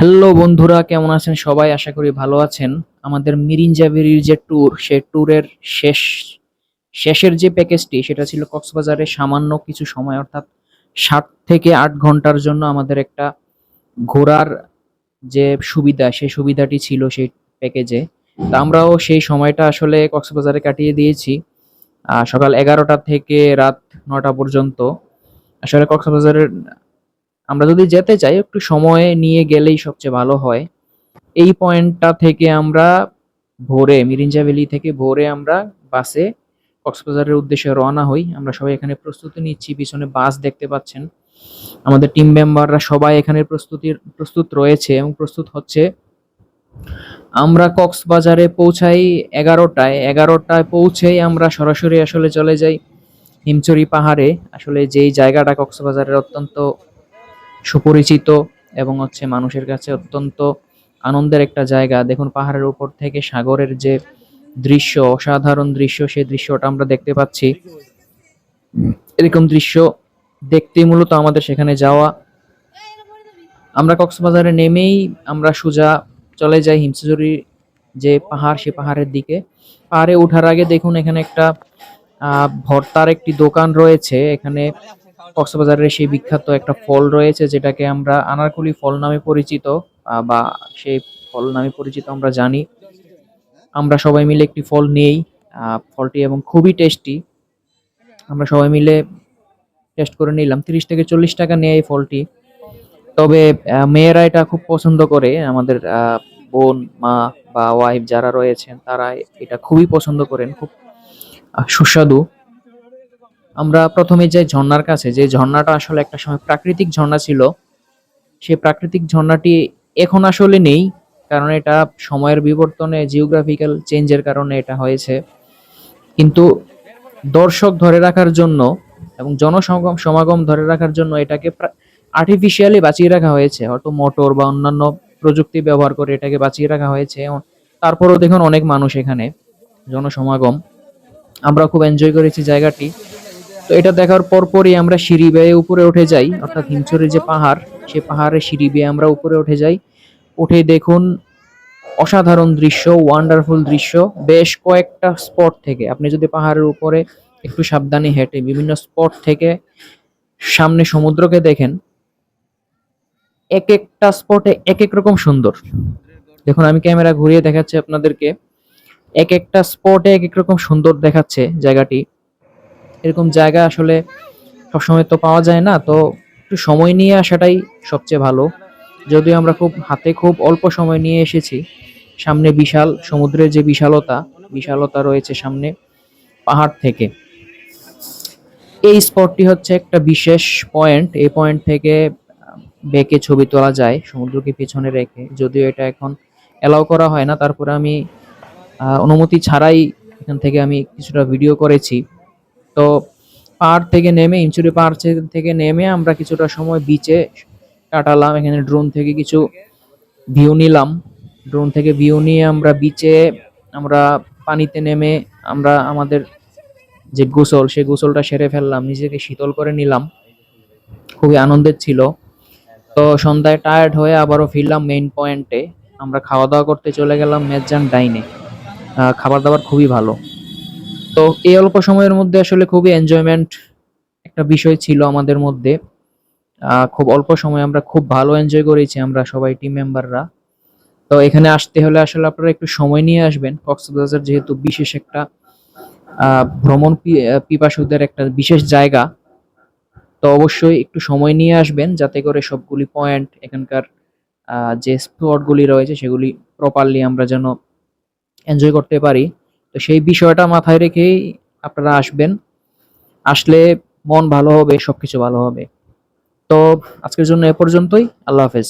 Hello বন্ধুরা, কেমন আছেন সবাই? আশা করি ভালো আছেন। আমাদের মিরিঞ্জাভেরির যে ট্যুর সেই ট্যুরের শেষ, শেষের যে প্যাকেজটি সেটা ছিল কক্সবাজারে সামান্য কিছু সময়, অর্থাৎ সাত থেকে আট ঘণ্টার জন্য আমাদের একটা ঘোরার যে সুবিধা সেই সুবিধাটি ছিল সেই প্যাকেজে তা আমরাও সেই সময়টা আসলে কক্সবাজারে কাটিয়ে দিয়েছি। সকাল এগারোটা থেকে রাত নটা পর্যন্ত। আসলে কক্সবাজারের আমরা যদি যেতে চাই, একটু সময় নিয়ে গেলেই সবচেয়ে ভালো হয়। এই পয়েন্টটা থেকে আমরা ভোরে, মিরিঞ্জা ভ্যালি থেকে ভোরে আমরা বাসে কক্সবাজারের উদ্দেশ্যে রওনা হই। আমরা সবাই এখানে প্রস্তুতি নিচ্ছি, পিছনে বাস দেখতে পাচ্ছেন। আমাদের টিম মেম্বাররা সবাই এখানে প্রস্তুতির প্রস্তুত রয়েছে এবং প্রস্তুত হচ্ছে। আমরা কক্সবাজারে পৌঁছাই এগারোটায়। এগারোটায় পৌঁছেই আমরা সরাসরি আসলে চলে যাই হিমচুরি পাহাড়ে। আসলে যেই জায়গাটা কক্সবাজারের অত্যন্ত সুপরিচিত এবং হচ্ছে মানুষের কাছে অত্যন্ত আনন্দের একটা জায়গা। দেখুন, পাহাড়ের উপর থেকে সাগরের যে দৃশ্য, অসাধারণ দৃশ্য, সেই দৃশ্যটা আমরা দেখতে পাচ্ছি। এরকম দৃশ্য দেখতে মূলত আমাদের সেখানে যাওয়া। আমরা কক্সবাজারে নেমেই আমরা সোজা চলে যাই হিমসুজুরি যে পাহাড়, সে পাহাড়ের দিকে। পাহাড়ে ওঠার আগে দেখুন, এখানে একটা ভর্তার একটি দোকান রয়েছে। এখানে কক্সবাজারের সেই বিখ্যাত একটা ফল রয়েছে, যেটাকে আমরা আনারকুলি ফল নামে পরিচিত বা সেই ফল নামে পরিচিত আমরা জানি। আমরা সবাই মিলে একটি ফল নেই ফলটি এবং খুবই টেস্টি আমরা সবাই মিলে টেস্ট করে নিলাম, তিরিশ থেকে চল্লিশ টাকা নেয় এই ফলটি। তবে মেয়েরা এটা খুব পছন্দ করে, আমাদের বোন, মা বা ওয়াইফ যারা রয়েছেন, তারা এটা খুবই পছন্দ করেন, খুব সুস্বাদু। আমরা প্রথমে যাই ঝর্ণার কাছে, যে ঝর্ণাটা আসলে একটা সময় প্রাকৃতিক ঝর্ণা ছিল সেই প্রাকৃতিক ঝর্ণাটি এখন আসলে নেই, কারণ এটা সময়ের বিবর্তনে জিওগ্রাফিক্যাল চেঞ্জের কারণে এটা হয়েছে। কিন্তু দর্শক ধরে রাখার জন্য এবং জনসমাগম, সমাগম ধরে রাখার জন্য এটাকে আর্টিফিশিয়ালি বাঁচিয়ে রাখা হয়েছে। হয়তো মোটর বা অন্যান্য প্রযুক্তি ব্যবহার করে এটাকে বাঁচিয়ে রাখা হয়েছে। তারপরেও দেখুন অনেক মানুষ এখানে, জনসমাগম। আমরা খুব এনজয় করেছি জায়গাটি। তো এটা দেখার পরপরই আমরা সিঁড়ি বেয়ে উপরে উঠে যাই, অর্থাৎ হিমছড়ির যে পাহাড়, সে পাহাড়ে সিঁড়ি বেয়ে আমরা উপরে উঠে যাই। উঠে দেখুন অসাধারণ দৃশ্য ওয়ান্ডারফুল দৃশ্য। বেশ কয়েকটা স্পট থেকে, আপনি যদি পাহাড়ের উপরে একটু সাবধানে হেঁটে বিভিন্ন স্পট থেকে সামনে সমুদ্রকে দেখেন, এক একটা স্পটে এক এক রকম সুন্দর। দেখুন, আমি ক্যামেরা ঘুরিয়ে দেখাচ্ছি আপনাদেরকে। এক একটা স্পটে এক এক রকম সুন্দর দেখাচ্ছে জায়গাটি। এরকম জায়গা আসলে সবসময় তো পাওয়া যায় না, তো একটু সময় নিয়ে আসাটাই সবচেয়ে ভালো। যদিও আমরা খুব হাতে খুব অল্প সময় নিয়ে এসেছি, সামনে বিশাল, সমুদ্রের যে বিশালতা বিশালতা রয়েছে সামনে পাহাড় থেকে। এই স্পটটি হচ্ছে একটা বিশেষ পয়েন্ট, এই পয়েন্ট থেকে বেঁকে ছবি তোলা যায়, সমুদ্রকে পিছনে রেখে। যদিও এটা এখন অ্যালাউ করা হয় না, তারপরে আমি অনুমতি ছাড়াই এখান থেকে আমি কিছুটা ভিডিও করেছি। তো পাহাড় থেকে নেমে, ইঞ্চুরি থে- থেকে নেমে আমরা কিছুটা সময় বিচে কাটালাম। এখানে ড্রোন থেকে কিছু ভিউ নিলাম। ড্রোন থেকে ভিউ নিয়ে আমরা বিচে আমরা পানিতে নেমে আমরা আমাদের যে গোসল, সেই গোসলটা সেরে ফেললাম। নিজেকে শীতল করে নিলাম। খুবই আনন্দের ছিল। তো সন্ধ্যায় টায়ার্ড হয়ে আবারও ফিরলাম মেইন পয়েন্টে আমরা খাওয়া দাওয়া করতে চলে গেলাম মেজান ডাইনে খাবার দাবার খুবই ভালো। তো এই অল্প সময়ের মধ্যে আসলে খুবই এনজয়মেন্ট একটা বিষয় ছিল আমাদের মধ্যে। খুব অল্প সময় আমরা খুব ভালো এনজয় করেছি আমরা সবাই টিম মেম্বাররা তো এখানে আসতে হলে আসলে আপনারা একটু সময় নিয়ে আসবেন। কক্সবাজার যেহেতু বিশেষ একটা ভ্রমণ পিপাসুদের একটা বিশেষ জায়গা, তো অবশ্যই একটু সময় নিয়ে আসবেন যাতে করে সবগুলি পয়েন্ট এখানকার যে স্পটগুলি রয়েছে সেগুলি প্রপারলি আমরা যেন এনজয় করতে পারি। তো সেই বিষয়টা মাথায় রেখেই আপনারা আসবেন। আসলে মন ভালো হবে, সবকিছু ভালো হবে। তো আজকের জন্য এ পর্যন্তই। আল্লাহ হাফেজ।